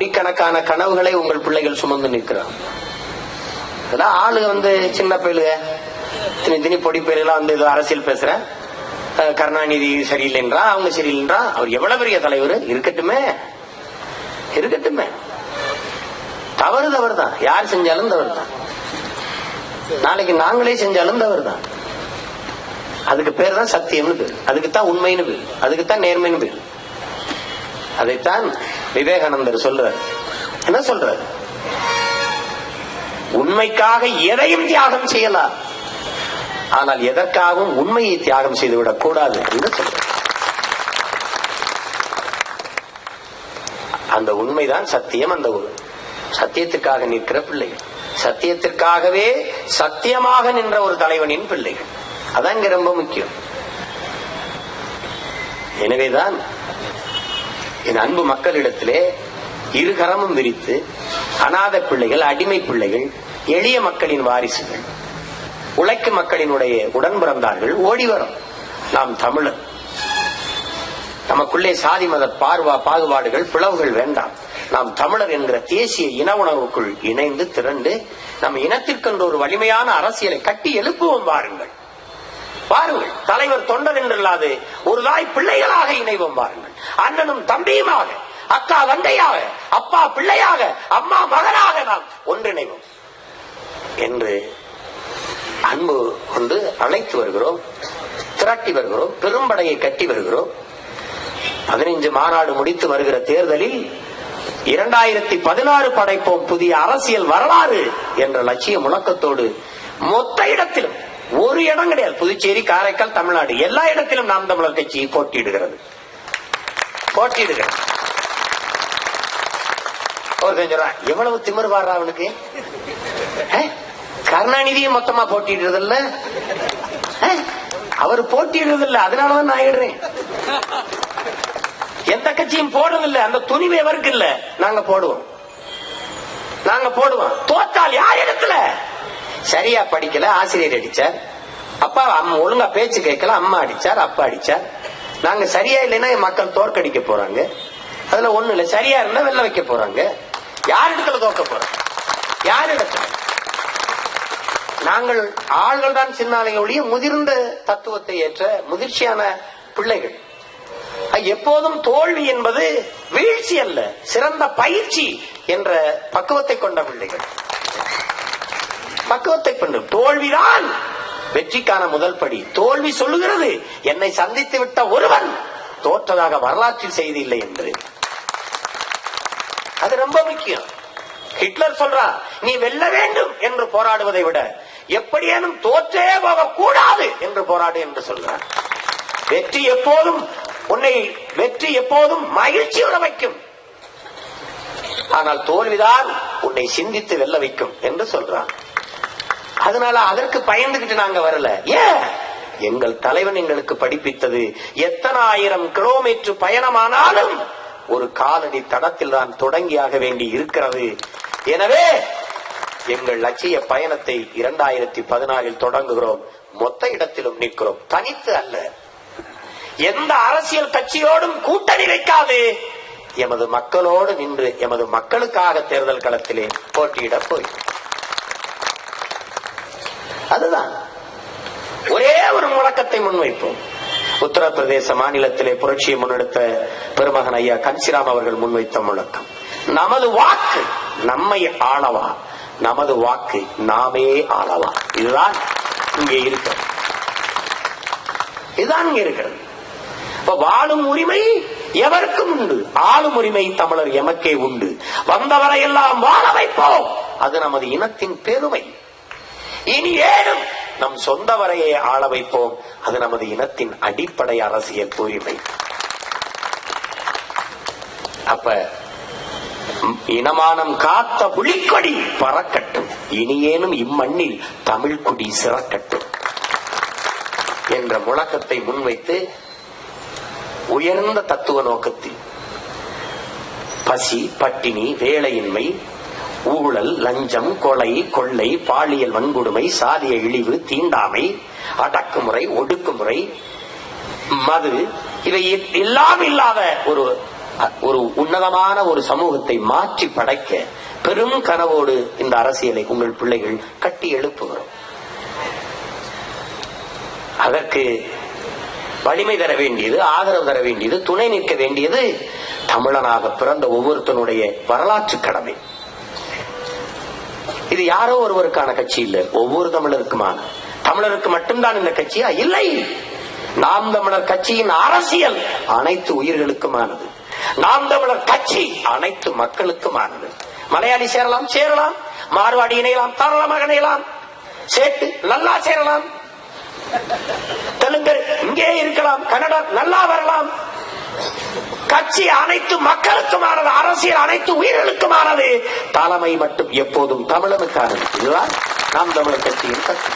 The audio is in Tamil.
கோடிக்கணக்கான கனவுகளை உங்கள் பிள்ளைகள் சுமந்து நிற்கிறாங்க இதெல்லாம் ஆளுங்க வந்து சின்ன பயிலுக தினி தினி பொடி பேருலாம் வந்து அரசியல் பேசுற. கருணாநிதி கருணாநிதி சரியில்லைன்றா அவங்க சரியில்லைன்றா அவர் எவ்வளவு பெரிய தலைவர்? இருக்கட்டுமே. இருக்கட்டுமே. தவறு தவறு தான் யார் செஞ்சாலும் தவறு தான் நாளைக்கு நாங்களே செஞ்சாலும் தவறு தான் அதுக்கு பேர் தான் சத்தியம்னு பேர். அதுக்கு தான் உண்மைன்னு பேர். அதுக்கு தான் நேர்மைன்னு பேர். அதைத்தான் விவேகானந்தர் சொல்றார். என்ன சொல்றார்? உண்மைக்காக எதையும் தியாகம் செய்யலாம். ஆனால் எதற்காகவும் உண்மையை தியாகம் செய்துவிடக் கூடாது என்று சொல்றார். அந்த உண்மைதான் சத்தியம் அந்த சத்தியத்துக்காக நிற்கிற பிள்ளைகள். சத்தியத்திற்காகவே சத்தியமாக நின்ற ஒரு தலைவனின் பிள்ளைகள். அதான் இங்க ரொம்ப முக்கியம். எனவேதான் என் அன்பு மக்களிடத்திலே இருகரமும் விரித்து அநாத பிள்ளைகள் அடிமை பிள்ளைகள் எளிய மக்களின் வாரிசுகள் உழைக்கும் மக்களினுடைய உடன் பிறந்தார்கள் ஓடி வரும். நாம் தமிழர். நமக்குள்ளே சாதி மத பார்வா பாகுபாடுகள் பிளவுகள் வேண்டாம். நாம் தமிழர் என்கிற தேசிய இன உணர்வுக்குள் இணைந்து திரண்டு நம் இனத்திற்கென்று ஒரு வலிமையான அரசியலை கட்டி எழுப்புவோம் வாருங்கள். பாருங்கள் தலைவர் தொண்டர் என்றில்லாது ஒரு தாய் பிள்ளைகளாக இணைவோம் பாருங்கள் அண்ணனும் தம்பியுமாக அக்கா தந்தையாக அப்பா பிள்ளையாக அம்மா மகனாக நாம் ஒன்றிணைவோம். என்று அன்பு கொண்டு அழைத்து வருகிறோம் திரட்டி வருகிறோம் பெரும்படையை கட்டி வருகிறோம். பதினைஞ்சு மாநாடு முடித்து வருகிற தேர்தலில் இரண்டாயிரத்தி பதினாறு படைப்போம் புதிய அரசியல் வரலாறு என்ற லட்சிய முழக்கத்தோடு மொத்த இடத்திலும் ஒரு இடம் கிடையாது. புதுச்சேரி காரைக்கால் தமிழ்நாடு எல்லா இடத்திலும் நாம் தமிழர் கட்சி போட்டியிடுகிறது. போட்டியிடுகிறது ஒருத்தன் சொல்றான். எவ்வளவு திமிர் வாடுறா அவனுக்கு? கருணாநிதியும் மொத்தமா போட்டிடுறது இல்ல அவர் போட்டிடுறது இல்ல அதனாலதான் நான் ஆயிடுறேன் எந்த கட்சியும் போடுறதில்ல. அந்த துணிவு எவருக்கு இல்ல? நாங்க போடுவோம். நாங்க போடுவோம். தோத்தால் யார் இடத்துல சரியா படிக்கல ஆசிரியர் அடிச்சார். அப்பா அம்மா ஒழுங்கா பேச்சு கேட்கல அம்மா அடிச்சார் அப்பா அடிச்சார். நாங்க சரியா இல்லைன்னா என் மக்கள் தோற்கடிக்க போறாங்க. அதுல ஒண்ணு இல்ல. சரியா இருந்தா வெள்ள வைக்க போறாங்க. யார் இடத்துல தோக்க போறாங்க? யார் இடத்துல? நாங்கள் ஆள்கள் தான் சின்னாலைங்க ஒழிய முதிர்ந்த தத்துவத்தை ஏற்ற முதிர்ச்சியான பிள்ளைகள். எப்போதும் தோல்வி என்பது வீழ்ச்சி அல்ல சிறந்த பயிற்சி என்ற பக்குவத்தை கொண்ட பிள்ளைகள். பக்குவத்தை கொண்டு தோல்விதான். வெற்றிக்கான முதல் படி. தோல்வி சொல்லுகிறது. என்னை சந்தித்து விட்ட ஒருவன் தோற்றதாக வரலாற்றில் செய்தி இல்லை என்று. அது ரொம்ப முக்கியம். ஹிட்லர் சொல்றா நீ வெல்ல வேண்டும் என்று போராடுவதை விட எப்படியேனும் தோற்றே போக கூடாது என்று போராடு என்று சொல்றான் வெற்றி எப்போதும் உன்னை வெற்றி எப்போதும் மகிழ்ச்சியோட வைக்கும். ஆனால் தோல்விதான் உன்னை சிந்தித்து வெல்ல வைக்கும் என்று சொல்றான் அதனால அதற்கு பயந்துகிட்டு நாங்க வரல. ஏன்? எங்கள் தலைவன் எங்களுக்கு படிப்பித்தது எத்தனை ஆயிரம் கிலோமீட்டர் பயணமானாலும் ஒரு காலடி தடத்தில் தான் தொடங்கியாக வேண்டி இருக்கிறது. எனவே எங்கள் லட்சிய பயணத்தை இரண்டாயிரத்தி பதினாறில் தொடங்குகிறோம். மொத்த இடத்திலும் நிற்கிறோம். தனித்து அல்ல. எந்த அரசியல் கட்சியோடும் கூட்டணி வைக்காது. எமது மக்களோடு நின்று எமது மக்களுக்காக தேர்தல் களத்திலே போட்டியிடப் போய் அதுதான். ஒரே ஒரு முழக்கத்தை முன்வைப்போம். உத்தரப்பிரதேச மாநிலத்திலே புரட்சியை முன்னெடுத்த பெருமகன் ஐயா கன்சிராம் அவர்கள் முன்வைத்த முழக்கம். நமது வாக்கு நம்மை ஆளவா? நமது வாக்கு நாமே ஆளவா? இதுதான் இங்கே இருக்கிறது. இதுதான் இங்கே இருக்கிறது. வாழும் உரிமை எவருக்கும் உண்டு? ஆளும் உரிமை தமிழர் எமக்கே உண்டு. வந்தவரை எல்லாம் வாழ வைப்போம். அது நமது இனத்தின் பெருமை. இனி ஏனும் நம் சொந்த வரையை ஆள வைப்போம். அது நமது இனத்தின் அடிப்படை அரசியல் உரிமை அப்ப இனமானம் காத்த புலிக்கொடி பறக்கட்டும். இனியேனும் இம்மண்ணில் தமிழ் குடி சிறக்கட்டும். என்ற முழக்கத்தை முன்வைத்து உயர்ந்த தத்துவ நோக்கத்தில் பசி பட்டினி வேலையின்மை ஊழல் லஞ்சம் கொலை கொள்ளை பாலியல் வன்கொடுமை சாதிய இழிவு தீண்டாமை அடக்குமுறை ஒடுக்குமுறை மது இவை எல்லாம் இல்லாத ஒரு ஒரு உன்னதமான ஒரு சமூகத்தை மாற்றி படைக்க பெரும் கனவோடு இந்த அரசியலை உங்கள் பிள்ளைகள் கட்டி எழுப்புகிறோம் அதற்கு வலிமை தர வேண்டியது ஆதரவு தர வேண்டியது துணை நிற்க வேண்டியது தமிழனாக பிறந்த ஒவ்வொருத்தனுடைய வரலாற்று கடமை. இது யாரோ ஒருவருக்கான கட்சி இல்லை. ஒவ்வொரு தமிழருக்குமான தமிழருக்கு மட்டும்தான் இந்த கட்சியா? இல்லை. நாம் தமிழர் கட்சியின் அரசியல் அனைத்து உயிர்களுக்குமானது. நாம் தமிழர் கட்சி அனைத்து மக்களுக்குமானது. மலையாளி சேரலாம் சேரலாம். மார்வாடி இணையலாம் தாராளமாக இணையலாம். சேட்டு நல்லா சேரலாம். தெலுங்கர் இங்கே இருக்கலாம். கன்னடா நல்லா வரலாம். கட்சி அனைத்து மக்களுக்குமானது அரசியல் அனைத்து உயிர்களுக்குமானது. தலைமை மட்டும் எப்போதும் தமிழனுக்கானது. இதுதான் நாம் தமிழர் கட்சியின் கட்சி.